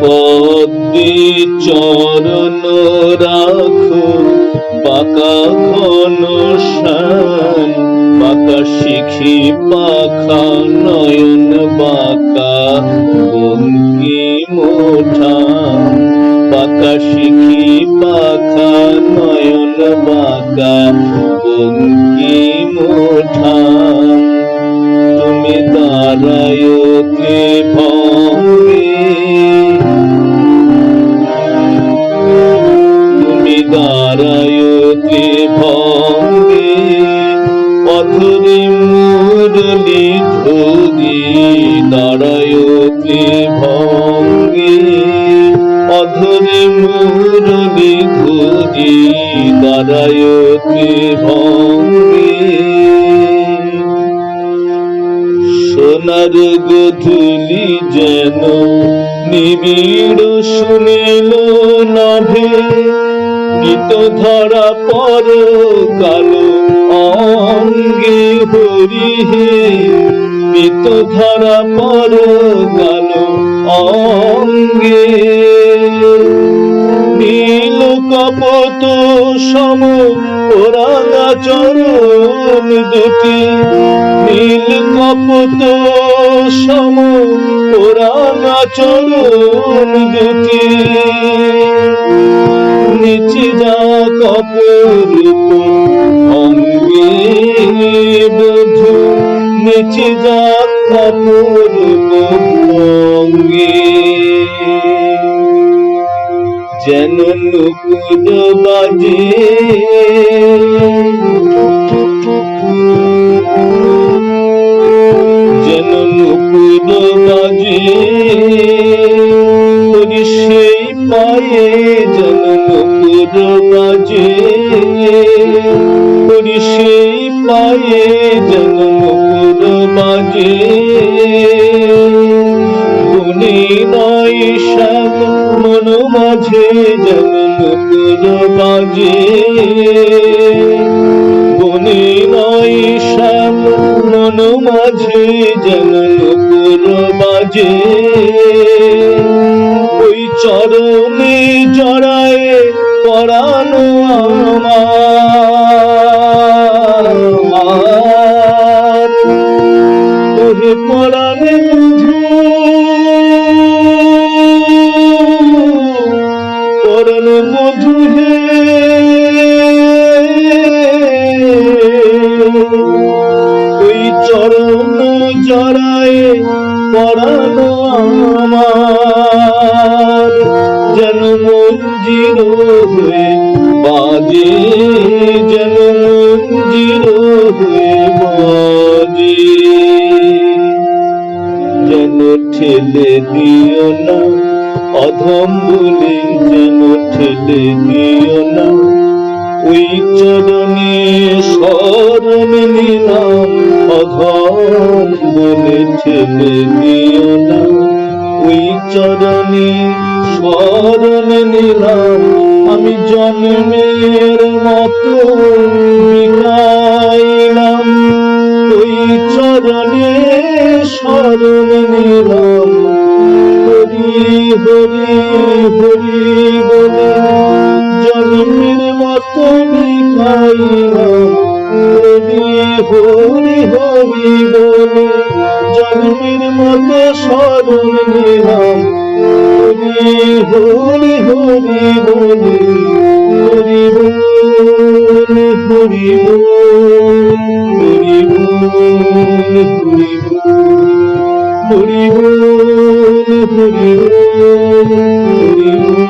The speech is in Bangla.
পদ্মে চরণ রাখো, বাঁকা ঘন শান বাঁকা শিখি, পাখা নয়ন, বাঁকা বঙ্কি মোঠা বাঁকা শিখি, পাখা নয়ন, বাঁকা বঙ্কি দাঁড়ায়তে ভঙ্গে পথরে মুরলি ধোগি দাঁড়ায়তে ভঙ্গে অধরে মুরলি ধোগি দাঁড়ায়তে ভঙ্গে। সোনার গধুলি যেন নিবিড় শুনিল নভে গীত ধরা পর কালো অঙ্গে হরি হে গীত ধরা পর কালো অঙ্গে। নীল কপত সম ওরাঙা চরণ দুটি। নীল কপত সম ওরাঙা চরণ দুটি। কপর অঙ্গে বধু নিচে যা কপর অঙ্গে যেন নুপুর বাজে, যেন নুপুর বাজে সেই পায়ে পদ বাজে পুরুষে পায়ে জন্ম পদ বাজে গুণে নয় সাগ মন মাঝে জন্ম পদ বাজে গুণে নয় সাগ মন মাঝে জন্ম পদ বাজে ওই চরণে জড়ায় পরানো আমার। তোহে পরানে পরানো বধু হে। তুই চরণ জড়ায় পরানো আমার। জন্ম জিরো বাজে যেন ঠেলে দিও না অধম বলে যেন ঠেলে দিও না। ওই চরণে শরণ নিলাম অধম বলে ঠেলে দিও না। ওই চরণে শরণ নিলাম, আমি জন্মের মতো শরণ নিলাম হরি হরি হরি বলে জন্মের মতো বিকাইলাম হরি হরি হরি বলে জন্মের মতো শরণ নিলাম হরি হরি হরি বলে Buddy, Buddy, Buddy, Buddy, Buddy, Buddy, Buddy,